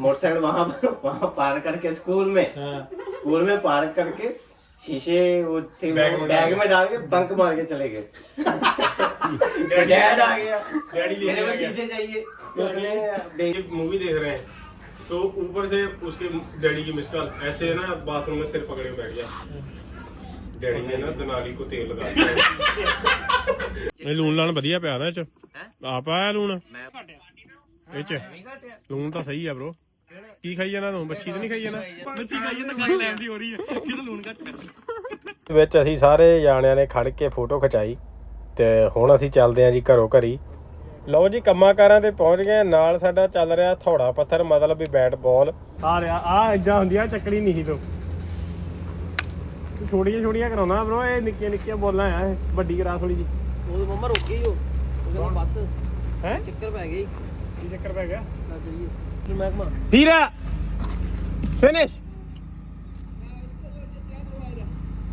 Motorcycle वहाँ वहाँ park करके स्कूल में। हाँ। स्कूल में पार्क करके शीशे वो थे बैग में डाल के। बंक मार के चले गए। डैड आ गया। मेरे को शीशे चाहिए। तो मूवी देख रहे हैं। तो ऊपर से उसके डैडी की मिस कॉल ऐसे ना बाथरूम में सिर पकड़े बैठ गया। डैडी ने ना दनाली को तेल लगा दिया। लून ਲੂਣ बढ़िया प्यार है आप आया लून? लून तो सही है ब्रो ਕੀ ਖਾਈ ਜਾਣਾ ਤੂੰ? ਬੱਚੀ ਤੇ ਨਹੀਂ ਖਾਈ ਜਾਣਾ? ਬੱਚੀ ਖਾਈ ਜਾਂਦਾ ਗੱਲ ਲੈਣ ਦੀ ਹੋ ਰਹੀ ਹੈ ਕਿਹਦਾ ਲੂਣ ਘੱਟ ਵਿੱਚ ਅਸੀਂ ਸਾਰੇ ਜਾਣਿਆਂ ਨੇ ਖੜ ਕੇ ਫੋਟੋ ਖਿਚਾਈ ਤੇ ਹੁਣ ਅਸੀਂ ਚੱਲਦੇ ਆਂ ਜੀ ਘਰੋਂ ਘਰੀ। ਲਓ ਜੀ ਕੰਮਾਂ ਕਾਰਾਂ ਤੇ ਪਹੁੰਚ ਗਏ ਆਂ। ਨਾਲ ਸਾਡਾ ਚੱਲ ਰਿਹਾ ਥੋੜਾ ਪੱਥਰ ਮਤਲਬ ਵੀ ਬੈਟ ਬਾਲ। ਆ ਰਿਹਾ। ਆ ਇਦਾਂ ਹੁੰਦੀਆਂ ਚੱਕੜੀ ਨਹੀਂ ਤੋਂ। ਛੋਟੀਆਂ ਛੋਟੀਆਂ ਕਰਾਉਣਾ ਬ్రో ਇਹ ਨਿੱਕੀਆਂ ਨਿੱਕੀਆਂ ਬੋਲਾਂ ਆ ਇਹ ਵੱਡੀ ਕਰਾਸ ਵਾਲੀ ਜੀ ਉਹ ਮੰਮਾ ਰੁਕੀ ਹੋ ਉਹ। ਕਹਿੰਦਾ ਬੱਸ। ਹੈ? ਚੱਕਰ ਪੈ ਗਈ ਕੀ ਚੱਕਰ ਪੈ ਗਿਆ? ਨਾ ਚਲੀਏ। Tira! Finish!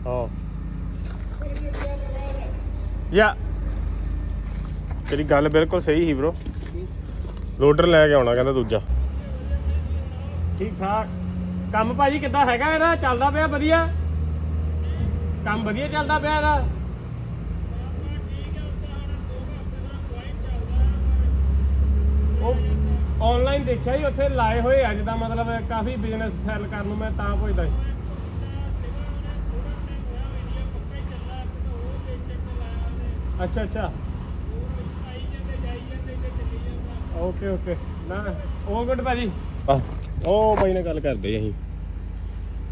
Oh. ਯਾ ਤੇਰੀ ਗੱਲ ਬਿਲਕੁਲ ਸਹੀ ਸੀ ਬ్రో ਲੋਡਰ ਲੈ ਕੇ ਆਉਣਾ, ਕਹਿੰਦਾ ਦੂਜਾ। ਠੀਕ ਠਾਕ ਕੰਮ ਭਾਜੀ ਕਿੱਦਾਂ ਹੈਗਾ ਇਹਦਾ? ਚੱਲਦਾ ਪਿਆ ਵਧੀਆ? ਕੰਮ ਵਧੀਆ ਚੱਲਦਾ ਪਿਆ ਇਹਦਾ? ਉਹ ਆਨਲਾਈਨ ਦੇਖਿਆ ਹੀ ਉੱਥੇ ਲਾਏ ਹੋਏ ਆ ਜਿੱਦਾਂ ਮਤਲਬ ਕਾਫੀ ਬਿਜ਼ਨਸ ਸੈਲ ਕਰਨ ਨੂੰ ਮੈਂ ਤਾਂ ਪੁੱਛਦਾ ਸੀ ਅੱਛਾ ਅੱਛਾ। ਓਕੇ ਓਕੇ ਨਾ ਉਹ ਗੁੱਡ ਭਾਜੀ। ਉਹ ਬਾਈ ਨਾਲ ਗੱਲ ਕਰਦੇ ਅਸੀਂ।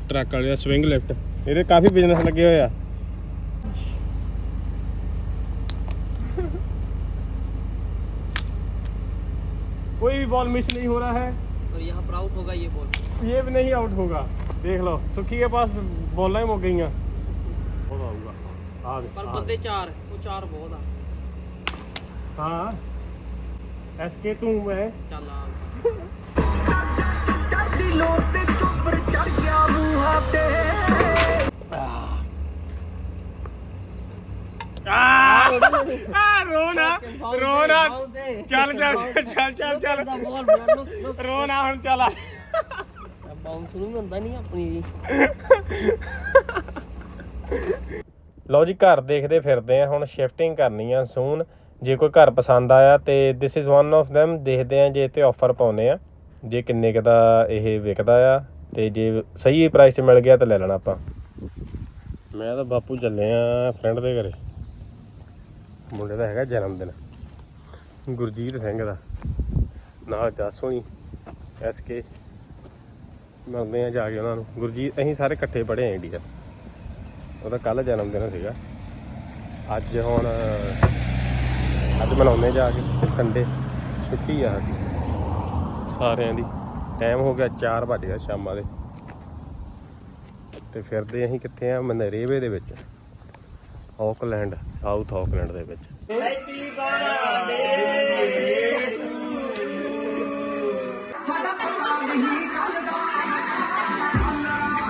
ਟਰੱਕ ਵਾਲੇ ਦਾ ਸਵਿੰਗ ਲਿਫਟ ਇਹਦੇ ਕਾਫੀ ਬਿਜ਼ਨਸ ਲੱਗੇ ਹੋਏ ਆ। बॉल मिस नहीं हो रहा है। और यहाँ पर आउट होगा ये बॉल ये भी नहीं आउट होगा। देख लो सुखी के पास बॉल ही मुक गई पर बंदे चार वो चार बहुत हाँ। एस के तू मैं चल आ! ਰੋਣਾ। ਚੱਲ ਚੱਲ ਚੱਲ ਚੱਲ ਚੱਲ ਰੋਣਾ ਹੁਣ ਚੱਲ ਆ। ਬਾਉਂਸ ਨੂੰ ਹੁੰਦਾ ਨਹੀਂ ਆਪਣੀ ਲਓ ਜੀ ਘਰ ਦੇਖਦੇ ਫਿਰਦੇ ਆ ਹੁਣ ਸ਼ਿਫਟਿੰਗ ਕਰਨੀ ਆ ਸੂਨ ਜੇ ਕੋਈ ਘਰ ਪਸੰਦ ਆਇਆ ਤੇ this is one of them ਦੇਖਦੇ ਆ ਜੇ ਤੇ ਆਫਰ ਪਾਉਨੇ ਆ। ਜੇ ਕਿੰਨੇ ਕੁ ਦਾ ਇਹ ਵਿਕਦਾ ਆ ਤੇ ਜੇ ਸਹੀ ਪ੍ਰਾਈਸ 'ਚ ਮਿਲ ਗਿਆ ਤਾਂ ਲੈ ਲੈਣਾ ਆਪਾਂ। ਮੈਂ ਤਾਂ ਬਾਪੂ ਚੱਲੇ ਆ ਫਰੈਂਡ ਦੇ ਘਰੇ। ਮੁੰਡੇ ਦਾ ਹੈਗਾ ਜਨਮ ਦਿਨ। ਗੁਰਜੀਤ ਸਿੰਘ ਦਾ। ਨਾਲ ਜੱਸ ਹੋਣੀ ਐਸ ਕੇ ਮਿਲਦੇ ਆ ਜਾ ਕੇ ਉਹਨਾਂ ਨੂੰ। ਗੁਰਜੀਤ, ਅਸੀਂ ਸਾਰੇ ਇਕੱਠੇ ਪੜ੍ਹੇ ਆ ਇੰਡੀਆ। ਉਹਦਾ ਕੱਲ ਜਨਮ ਦਿਨ ਸੀਗਾ। ਅੱਜ ਹੁਣ, ਅੱਜ ਮਨਾਉਂਦੇ ਜਾ ਕੇ। ਸੰਡੇ ਛੁੱਟੀ ਆ ਸਾਰਿਆਂ ਦੀ। ਟਾਈਮ ਹੋ ਗਿਆ 4 ਵਜੇ ਗਿਆ ਸ਼ਾਮਾਂ ਦੇ। ਤੇ ਫਿਰਦੇ ਅਸੀਂ ਕਿੱਥੇ ਆ? ਮਨਰੇਵੇ ਦੇ ਵਿੱਚ। ਆਕਲੈਂਡ ਸਾਊਥ ਆਕਲੈਂਡ ਦੇ ਵਿੱਚ। ਹੈਪੀ ਬਰਥਡੇ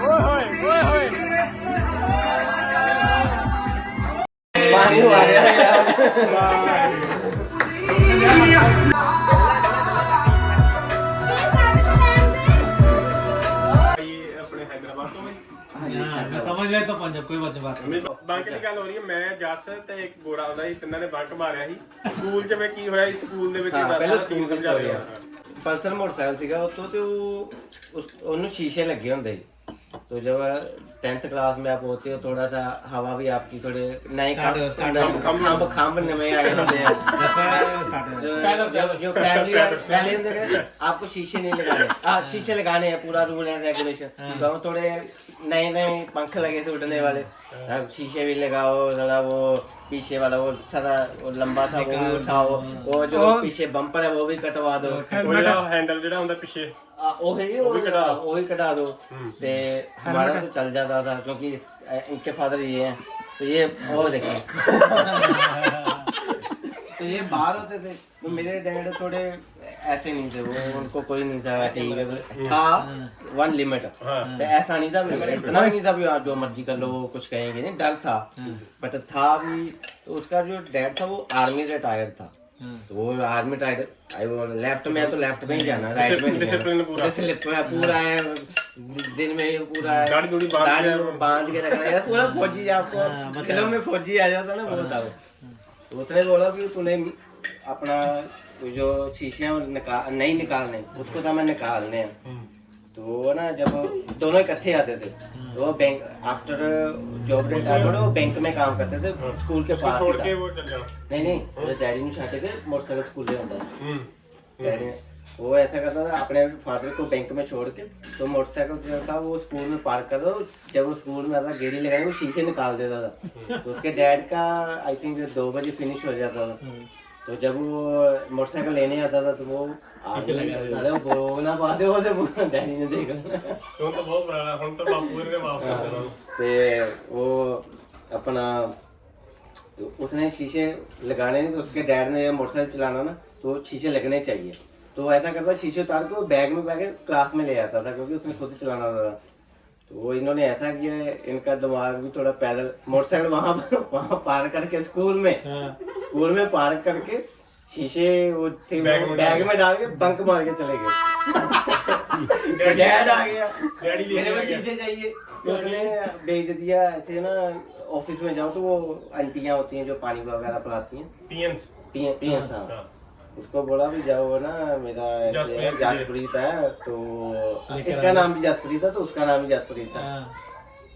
ਓਏ ਹੋਏ ਓਏ ਹੋਏ। ਮਾਨੀ ਆ ਰਿਹਾ ਯਾਰ ਪੰਜ ਕੋਈ ਵੱਜ ਬਾਤ ਨਹੀਂ। ਬੰਕ ਦੀ ਗੱਲ ਹੋ ਰਹੀ ਹੈ ਮੈਂ ਜੱਸ ਤੇ ਇੱਕ ਗੋਰਾ ਆਉਂਦਾ ਸੀ ਤਿੰਨਾਂ ਨੇ ਬੰਕ ਮਾਰਿਆ ਸੀ। ਸਕੂਲ 'ਚ ਮੈਂ ਕੀ ਹੋਇਆ ਸੀ ਸਕੂਲ ਦੇ ਵਿੱਚ ਹਾਂ, ਪਹਿਲਾਂ ਸਕੂਲ ਸਮਝਾ ਰਿਹਾ। ਪਲਸਰ ਮੋਟਰਸਾਈਕਲ ਸੀਗਾ ਉਹ ਤੋਂ ਤੇ ਉਹ ਉਹਨੂੰ ਸ਼ੀਸ਼ੇ ਲੱਗੇ ਹੁੰਦੇ ਸੀ। ਤੋ ਜਦ टेंथ क्लास में आप होते हो थोड़ा सा हवा भी आपकी थोड़े नए खंभ खंभ नए आए होते हैं जो फैमिली पहले अंदर आपको शीशे नहीं लगाने आप शीशे लगाने हैं पूरा रूल एंड रेगुलेशन गाँव थोड़े नए नए पंख लगे थे उड़ने वाले आप शीशे भी लगाओ थोड़ा वो पीछे वाला वो सारा वो लंबा था वो उठाओ वो जो पीछे बम्पर है वो भी कटवा दो हैंडल जेड़ा होंदा पीछे ਹੁੰਦਾ ਪਿੱਛੇ आ, वो है वो भी कटा वो भी कटा दो ते हमारा तो चल जाता था क्योंकि इस- इनके फादर ये हैं तो ये वो देखें तो ये बाहर होते थे तो मेरे डैड थोड़े ऐसे नहीं थे वो उनको कोई नहीं था ठीक है तो था वन लिमिट तो ऐसा नहीं था भी इतना भी नहीं था भी आप जो मर्जी कर लो वो कुछ कहेंगे नहीं डर था बट था भी तो उसका जो डैड था वो आर्मी रिटायर्ड था तो वो आर्मी टाइट आई वो लेफ्ट में है तो लेफ्ट में ही जाना राइट में नहीं डिसिप्लिन पूरा। डिसिप्लिन पूरा है दिन में ही पूरा है दाढ़ी दूढ़ी बांध दाढ़ी के- बांध के रखना है पूरा फौजी आपको फिल्म में फौजी आ जाता ना वो था वो तो उसने बोला कि तूने अपना वो जो शीशियां निकाल नहीं निकालने उसको तो मैं निकालने हैं तो वो ना जब दोनों इकट्ठे आते थे तो वो बैंक आफ्टर जॉब रिटायरमेंट वो बैंक में काम करते थे स्कूल के उसको पास छोड़ ही था। के वो चल जाओ नहीं नहीं मेरे डैडी ने छाटे थे मोटरसाइकिल स्कूल में होता है हम्म डैडी ने वो ऐसा करता था अपने फादर को बैंक में छोड़ के तो मोटरसाइकिल जो था वो स्कूल में पार्क कर दो जब वो स्कूल में आता गेड़ी लगाए वो शीशे निकाल देता था तो उसके डैड का आई थिंक दो बजे फिनिश हो जाता था तो जब वो मोटरसाइकिल लेने आता था तो वो अरे वो ना पाते हो तो डैडी ने देखा ਹੁਣ ਤਾਂ ਬਹੁਤ ਪੁਰਾਣਾ ਹੁਣ ਤਾਂ ਬਾਪੂ ਵਰਗੇ ਵਾਪਸ ਆ ਜਾਣਾ ਤੇ वो अपना तो उसने शीशे लगाने नहीं तो उसके डैड ने जब मोटरसाइकिल चलाना ना तो शीशे लगने चाहिए तो ऐसा करता शीशे उतार के वो बैग में बैग क्लास में ले आता था क्योंकि उसने खुद ही चलाना होता था तो वो इन्होंने ऐसा किया है, इनका दिमाग भी थोड़ा पैदल मोटरसाइकिल वहां वहां पार करके स्कूल में स्कूल में पार्क करके शीशे वो थे बैग में बैग में डाल के बंक मार के चले गए। तो डैड आ गया। मेरे को शीशे चाहिए। तो उसने भेज दिया ऐसे ना ऑफ़िस में जाओ तो वो आंटियाँ होती हैं जो पानी वगैरह पिलाती हैं। पीएंस पीएंस हाँ। हाँ। उसको बोला भी जाओ ना मेरा जसप्रीत है तो इसका नाम भी जसप्रीत है तो उसका नाम भी जसप्रीत था। हाँ।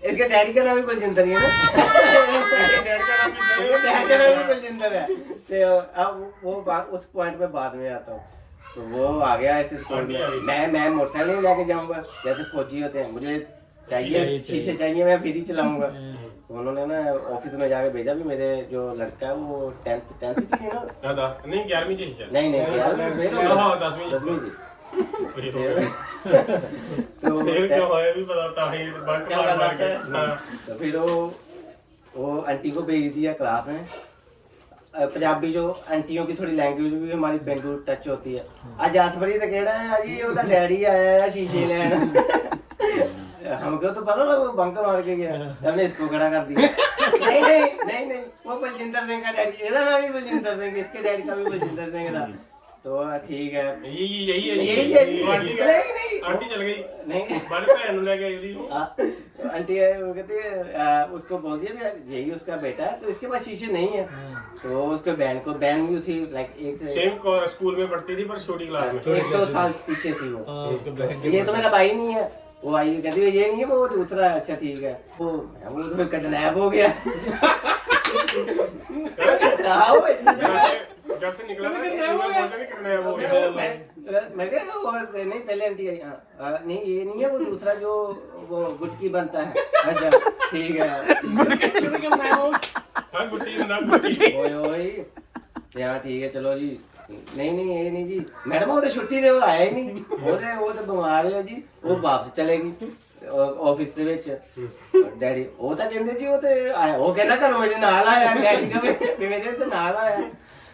इसके डैडी का नाम भी बलजिंदर है ना? डैडी का नाम भी बलजिंदर है। सकते अब वो बात उस पॉइंट पे बाद में आता हूँ। तो वो आ गया इस पॉइंट में। मैं मैं मोटरसाइकिल नहीं लेके जाऊँगा जैसे फौजी होते हैं मुझे चाहिए शीशे चाहिए मैं फिर ही चलाऊँगा। तो उन्होंने ना ऑफ़िस में जाके भेजा भी मेरे जो लड़का है वो टेंथ टेंथ से ना? नहीं ग्यारहवीं से नहीं नहीं ग्यारहवीं दसवीं से तो, तो फिर वो वो आंटी को भेज दिया क्लास में। पंजाबी जो आंटियों की थोड़ी लैंग्वेज भी हमारी बेंगू टच होती है आज आसपरी तो केड़ा है आज ये ਉਹਦਾ डैडी आया है शीशे लेने हमको तो पता था वो बंक मार के गया हमने इसको खड़ा कर दिया नहीं नहीं नहीं नहीं वो बलजिंदर सिंह का डैडी ਇਹਦਾ नाम भी बलजिंदर सिंह इसके डैडी का भी बलजिंदर सिंह था तो हाँ, ठीक है। यही यही है यही है आंटी नहीं आंटी चल गई। नहीं। बड़े भैन ले गई थी। हाँ, तो आंटी वो कहती है उसको बोल दिया भी यही उसका बेटा है तो इसके पास शीशे नहीं है। तो उसके बहन को बहन भी थी लाइक एक सेम स्कूल में पढ़ती थी पर छोटी क्लास में। एक दो साल पीछे थी वो। ये तो मेरा भाई नहीं है वो आई कहती है ये नहीं है वो दूसरा है अच्छा ठीक है। वो वो तो कटनैप हो गया। हाँ, वो इतना घर से घर से निकला था कि मैं बोलता नहीं करना है वो मैं मैं कह रहा हूँ, वो नहीं पहले आंटी आई हाँ आ, नहीं ये नहीं है वो दूसरा जो वो गुटकी बनता है अच्छा ठीक है हाँ गुट्टी ना गुट्टी ओए ओए हाँ ठीक है चलो जी नहीं नहीं ये नहीं जी मैडम वो तो छुट्टी ਦੇ ਉਹ ਆਇਆ ਹੀ ਨਹੀਂ ਉਹਦੇ ਉਹ ਤਾਂ ਬਿਮਾਰ ਹੈ ਜੀ ਉਹ ਵਾਪਸ ਚਲੇਗੀ ਆਫਿਸ ਦੇ ਵਿੱਚ ਡੈਡੀ ਉਹ ਤਾਂ ਕਹਿੰਦੇ ਜੀ ਉਹ ਤੇ ਆਇਆ ਉਹ ਕਹਿੰਦਾ ਘਰੋਂ ਮੇਰੇ ਨਾਲ ਆਇਆ ਡੈਡੀ ਕਹੇ ਵੀ ਮੇਰੇ ਤੇ ਨਾਲ ਆਇਆ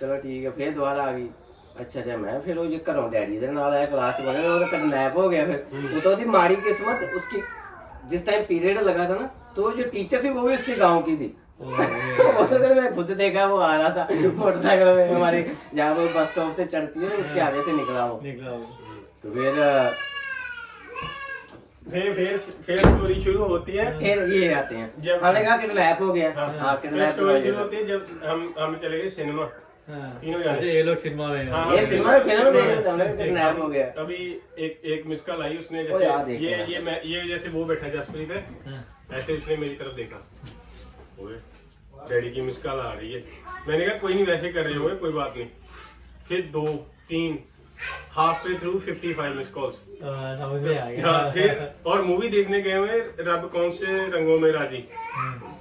ਚਲੋ ਠੀਕ ਹੈ ਫਿਰ ਦੁਬਾਰਾ ਆ ਗਈ ਅੱਛਾ ਅੱਛਾ ਮੈਂ ਫਿਰ ਉਹ ਜੇ ਘਰੋਂ ਡੈਡੀ ਦੇ ਨਾਲ ਆਇਆ ਕਲਾਸ ਚ ਬਣੇ ਉਹਦਾ ਕਰਨੈਪ ਹੋ ਗਿਆ ਫਿਰ ਉਹ ਤਾਂ ਉਹਦੀ ਮਾੜੀ ਕਿਸਮਤ ਉਸकी जिस टाइम पीरियड लगा था ना तो जो टीचर थी वो भी उसके गाँव की थी। मैं खुद देखा वो आ रहा था मोटरसाइकिल में हमारे जहाँ पर बस स्टॉप से चढ़ती है उसके हाँ। आगे से निकला वो। निकला वो। तो फिर फिर फिर फिर स्टोरी शुरू होती है। फिर ये आते हैं। जब हमने कहा कि हो गया। हाँ, हाँ, स्टोरी शुरू होती है जब हम हम चले गए सिनेमा ये लोग सिनेमा में हाँ, ये सिनेमा में फ़िल्म देख रहे थे हमने किडनैप हो गया? अभी एक एक मिस कॉल आई उसने जैसे ये ये मैं ये जैसे वो बैठा जसप्रीत है हाँ। ऐसे उसने मेरी तरफ़ देखा। ओए डैडी की मिस कॉल आ रही है। मैंने कहा कोई नहीं वैसे कर रहे हो कोई बात नहीं। फिर दो तीन Half way through 55 miss calls हाँ, समझ में आ हाँ, गया फिर और मूवी देखने गए हुए रब कौन से रंगों में राजी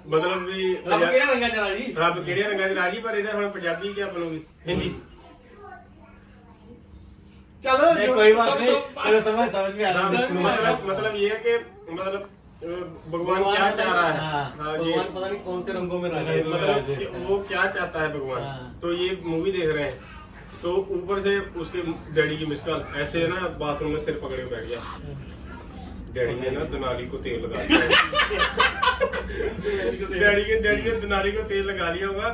मतलब भी ਰੱਬ ਕਿਹੜਾ ਰੰਗਾ ਚਲਾ ਜੀ ਰੱਬ ਕਿਹੜੇ ਰੰਗਾਂ 'ਚ ਰਾਜੀ ਪਰ ਇਹਦਾ ਹੁਣ ਪੰਜਾਬੀ ਕੀ ਬਣੂਗੀ ਹਿੰਦੀ ਚਲੋ नहीं, कोई बात नहीं चलो समझ समझ में आ रहा है मतलब मतलब ये है कि मतलब अ, भगवान क्या चाह रहा है हाँ। हाँ, ये भगवान पता नहीं कौन से रंगों में रंगा है रंगों में मतलब राजी। कि वो क्या चाहता है भगवान हाँ। तो ये मूवी देख रहे हैं तो ऊपर से उसके डैडी की मिस कॉल ऐसे ना बाथरूम में सिर पकड़े बैठ गया डैडी ने ना दनाली को तेल लगा दिया डैडी के डैडी ने दनाली को तेल लगा लिया होगा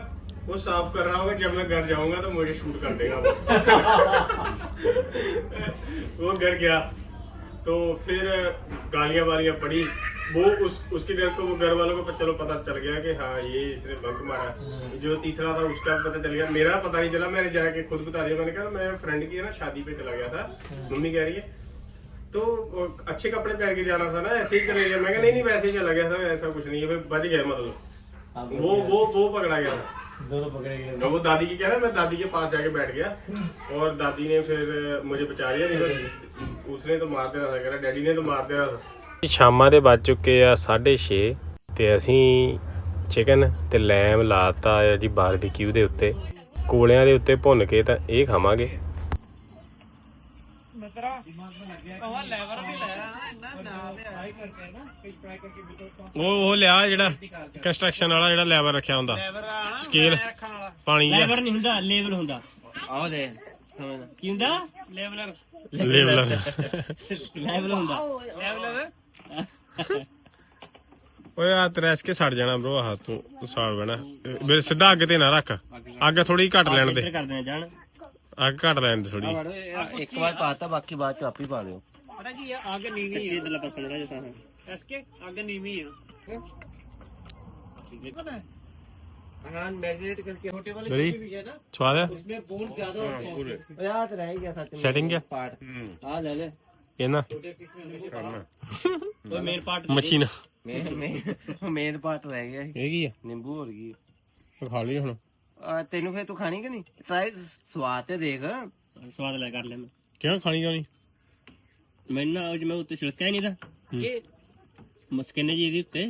वो साफ कर रहा होगा जब मैं घर जाऊंगा तो मुझे शूट कर देगा वो वो घर गया तो फिर गालियां वालियां पड़ी वो उस उसके घर को वो घर वालों को चलो पता चल गया कि हाँ ये इसने बंक मारा। जो तीसरा था उसका पता चल गया। मेरा पता नहीं चला मैंने जाके खुद बता दिया। मैंने कहा मैं फ्रेंड की ना शादी पे चला गया था। मम्मी कह रही है। तो अच्छे कपड़े पहन के जाना था ना ऐसे ही चले गया। मैं कहा नहीं नहीं वैसे ही चला गया था ऐसा कुछ नहीं है बच गया मतलब। वो वो वो पकड़ा गया। था दोनों पकड़े गए। वो दादी की कह रहा मैं दादी के पास जाके बैठ गया। और दादी ने फिर मुझे बचा लिया। नहीं उसने तो मार देना था कह रहा डैडी ने तो मार देना था। ਸ਼ਾਮਾਂ ਦੇ ਵੱਜ ਚੁੱਕੇ ਆ 6:30 ਤੇ ਅਸੀਂ ਚਿਕਨ ਤੇ ਲੈਮ ਲਾਤਾ ਆ ਜੀ ਬਾਰਬੀਕਿਊ ਦੇ ਉੱਤੇ। ਕੋਲਿਆਂ ਦੇ ਉੱਤੇ ਭੁੰਨ ਕੇ ਤਾਂ ਇਹ ਖਾਵਾਂਗੇ। ਉਹ ਉਹ ਲਿਆ ਜਿਹੜਾ ਕੰਸਟਰਕਸ਼ਨ ਵਾਲਾ ਜਿਹੜਾ ਲੈਵਰ ਰੱਖਿਆ ਹੁੰਦਾ। ਸਕੇਲ ਪਾਣੀ ਜਿਹਾ ਲੈਵਲ ਨਹੀਂ ਹੁੰਦਾ ਲੈਵਲ ਹੁੰਦਾ। ਆਹ ਦੇ ਕੀ ਹੁੰਦਾ? ਲੈਵਲਰ ਲੈਵਲਰ ਲੈਵਲ ਹੁੰਦਾ। ਓਏ ਆ ਤਰੈਸ ਕੇ ਸੜ ਜਾਣਾ ਬ్రో ਆਹ ਤੂੰ ਸਾੜ ਬਣਾ ਮੇਰੇ ਸਿੱਧਾ ਅੱਗ ਤੇ ਨਾ ਰੱਖ। ਅੱਗ ਥੋੜੀ ਘੱਟ ਲੈਣ ਦੇ। ਅੱਗ ਘੱਟ ਲੈਣ ਦੇ ਥੋੜੀ ਇੱਕ ਵਾਰ ਪਾਤਾ ਬਾਕੀ ਬਾਅਦ ਚ ਆਪ ਪਾ ਦਿਓ। ਪਤਾ ਕੀ ਆ ਅੱਗ ਨੀਵੀਂ ਹੈ ਇਧਰਲਾ ਪਾਸਾ ਜਿਹੜਾ ਜਿਹਾ ਤਾਂ ਐਸ ਕੇ ਅੱਗ ਨੀਵੀਂ ਆ। अनान मैरिनेट करके छोटे वाले दरी? भी है ਸਵਾਦ ਹੈ उसमें बोल ज्यादा होते हैं याद रह गया था सेटिंग क्या पार्ट हाँ ले ले ਇਹਨਾਂ ਉਹ ਮੇਨ ਪਾਰਟ ਮਸ਼ੀਨਾਂ ਮੇਨ ਮੇਨ ਮੇਨ ਪਾਰਟ ਰਹਿ ਗਿਆ ਇਹ। ਕੀ ਆ? ਨਿੰਬੂ ਹੋਰ ਗਈ ਖਾ ਲਈ ਹੁਣ। ਤੈਨੂੰ ਫੇਰ ਤੂੰ ਖਾਣੀ ਕਿ ਨਹੀਂ? ਟਰਾਈ ਸਵਾਦ ਤੇ ਦੇਖ। ਸਵਾਦ ਲੈ ਕਰ ਲੈ ਮੈਂ। ਕਿਉਂ ਖਾਣੀ ਕਿਉਂ ਨਹੀਂ? ਮੈਨੂੰ ਨਾ ਉਹ ਉੱਤੇ ਛਿਲਕਾ ਨਹੀਂ ਦਾ ਕਿ ਮਸਕਿਨ ਜੀ ਇਹਦੇ ਉੱਤੇ।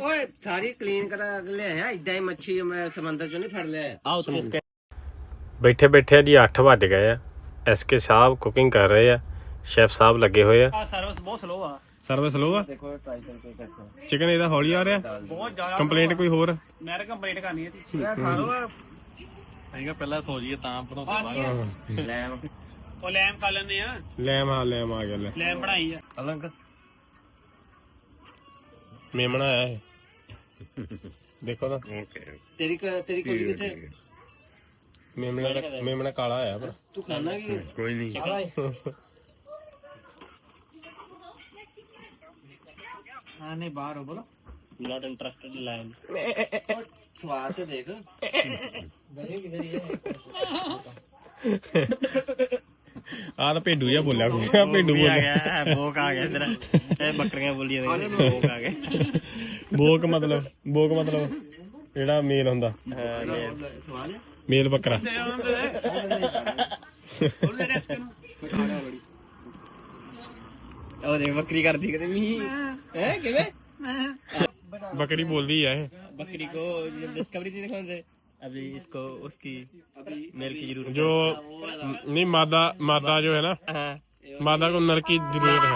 ਓਏ ਸਾਰੀ ਕਲੀਨ ਕਰਾ ਕੇ ਲਿਆਇਆ। ਇਦਾਂ ਹੀ ਮੱਛੀ ਮੈਂ ਸਮੁੰਦਰ ਚੋਂ ਨਹੀਂ ਫੜ ਲਿਆ। ਆ ਉੱਤੇ ਬੈਠੇ ਬੈਠੇ ਜੀ 8 ਵੱਜ ਗਏ ਆ। ਐਸਕੇ ਸਾਹਿਬ ਕੁਕਿੰਗ ਕਰ ਰਹੇ ਆ। ਸ਼ੈਫ ਸਾਹਿਬ ਲੱਗੇ ਹੋਏ ਆ। ਸਰਵਿਸ ਬਹੁਤ ਸਲੋ ਆ। ਸਰਵਿਸ ਲੋ ਆ? ਦੇਖੋ ਟਰਾਈ ਕਰਕੇ ਕਰਕੇ ਚਿਕਨ ਇਹਦਾ ਹੌਲੀ ਆ ਰਿਹਾ? ਬਹੁਤ ਜ਼ਿਆਦਾ ਕੰਪਲੇਂਟ ਕੋਈ ਹੋਰ? ਮੈਂ ਤਾਂ ਕੰਪਲੇਂਟ ਕਰਨੀ ਹੈ ਤੀ ਯਾਰ ਖਾ ਲੋ। ਮੇਮਣਾ ਮੇਮਣਾ ਕਾਲਾ ਆਇਆ ਪਰ ਤੂੰ ਖਾਣਾ ਕੀ? ਕੋਈ ਨਹੀਂ। ਹਾਂ ਨਹੀਂ ਬਾਹਰ ਹੋ ਬੋਲੋ। ਨਾਟ ਇੰਟਰਸਟਡ ਲਾਈਨ ਸਵਾਰ ਤੇ ਦੇਖ ਦਰੇ ਕਿਧਰ ਹੀ ਆ ਤਾਂ ਭੇਡੂ ਜਿਹਾ ਬੋਲਿਆ ਕੋਈ ਭੇਡੂ ਬੋਲਿਆ। ਬੋਕ ਆ ਗਿਆ ਤੇਰਾ ਇਹ ਬੱਕਰੀਆਂ ਬੋਲੀਆਂ ਨੇ ਬੋਕ ਆ ਗਏ। ਬੋਕ ਮਤਲਬ ਬੋਕ ਮਤਲਬ ਜਿਹੜਾ ਮੇਲ ਹੁੰਦਾ। ਮੇਲ। ਬੱਕਰਾ। बकरी कर दी कहते मी बकरी बोल दी है बकरी को डिस्कवरी थी कौन से अभी इसको उसकी मेल की ज़रूरत जो नहीं मादा मादा जो है ना मादा को नर की ज़रूरत है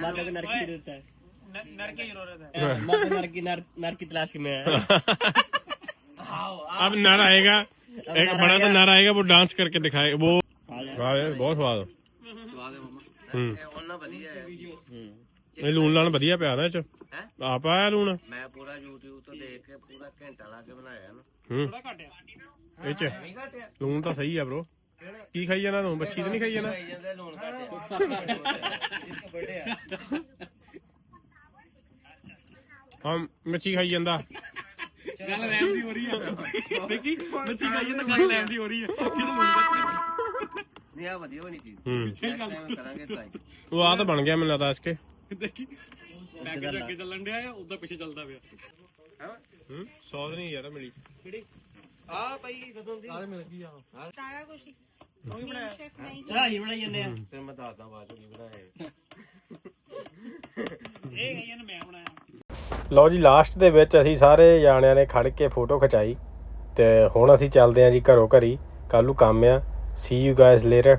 मादा को नर की ज़रूरत है नर की ज़रूरत है मादा नर की नर नर की तलाश में है अब नर आएगा एक बड़ा तो नर आएगा वो डांस करके दिखाएगा वो बहुत स्वाद ਹੂੰ। ਇਹ ਲੂਣ ਲਾਣ ਵਧੀਆ ਪਿਆ ਨਾ ਚ? ਹੈਂ? ਆਪ ਆਇਆ ਲੂਣ? ਮੈਂ ਪੂਰਾ YouTube ਤੋਂ ਦੇਖ ਕੇ ਪੂਰਾ ਘੰਟਾ ਲਾ ਕੇ ਬਣਾਇਆ ਨਾ ਹੂੰ। ਇਹ ਚ? ਨਹੀਂ ਘਟਿਆ। ਲੂਣ ਤਾਂ ਸਹੀ ਆ ਬ్రో ਕੀ ਖਾਈ ਜਾਣਾ ਤੂੰ? ਬੱਚੀ ਤਾਂ ਨਹੀਂ ਖਾਈ ਜਾਣਾ? ਲੂਣ ਘਟਿਆ ਸਭ ਵੱਡਿਆ ਹਾਂ ਮੱਛੀ ਖਾਈ ਜਾਂਦਾ। ਗੱਲ ਲੈਣ ਹੋ ਰਹੀ ਹੈ ਦੇਖੀ ਮੱਛੀ ਖਾਈ ਜਾਂਦਾ ਗੱਲ ਲੈਣ ਹੋ ਰਹੀ ਹੈ ਕਿਹਨੂੰ ਮੁੰਡਾ ਨਹੀਂ ਆ ਵਧੀਆ ਬਣੀ ਚੀਜ਼। ਹੂੰ। Next time ਕਰਾਂਗੇ ਟਰਾਈ ਉਹ ਆ ਤਾਂ ਬਣ ਗਿਆ ਮੈਨੂੰ ਲੱਗਦਾ ਇਸਕੇ। ਦੇਖੀ ਪੈਕੇਜ ਅੱਗੇ ਚੱਲਣ ਡਿਆ ਆ ਉਦਾਂ ਪਿੱਛੇ ਚੱਲਦਾ ਪਿਆ। ਹੂੰ? ਸੌਦ ਨਹੀਂ ਯਾਰ ਮਿਲੀ ਆ ਭਾਈ ਕਦੋਂ ਦੀ? ਸਾਰਾ ਕੁਝ ਸ਼ੈਫ ਨਹੀਂ ਰਾਜੀ ਬਣਾਈ ਜਾਂਦੇ ਆ। ਫਿਰ ਮੈਂ ਦੱਸਦਾ ਬਾਅਦ ਚ ਕੀ ਬਣਾਇਆ ਇਹ ਗਈਆਂ ਨੇ ਮੈਂ ਬਣਾਇਆ। ਲਓ ਜੀ ਲਾਸਟ ਦੇ ਵਿੱਚ ਅਸੀਂ ਸਾਰੇ ਜਾਣਿਆਂ ਨੇ ਖੜ ਕੇ ਫੋਟੋ ਖਿਚਾਈ। ਤੇ ਹੁਣ ਅਸੀਂ ਚੱਲਦੇ ਆਂ ਜੀ ਘਰੋਂ ਘਰੀ। ਕੱਲ ਨੂੰ ਕੰਮ ਆ। ਸੀ ਯੂ ਗਾਇਸ ਲੇਟਰ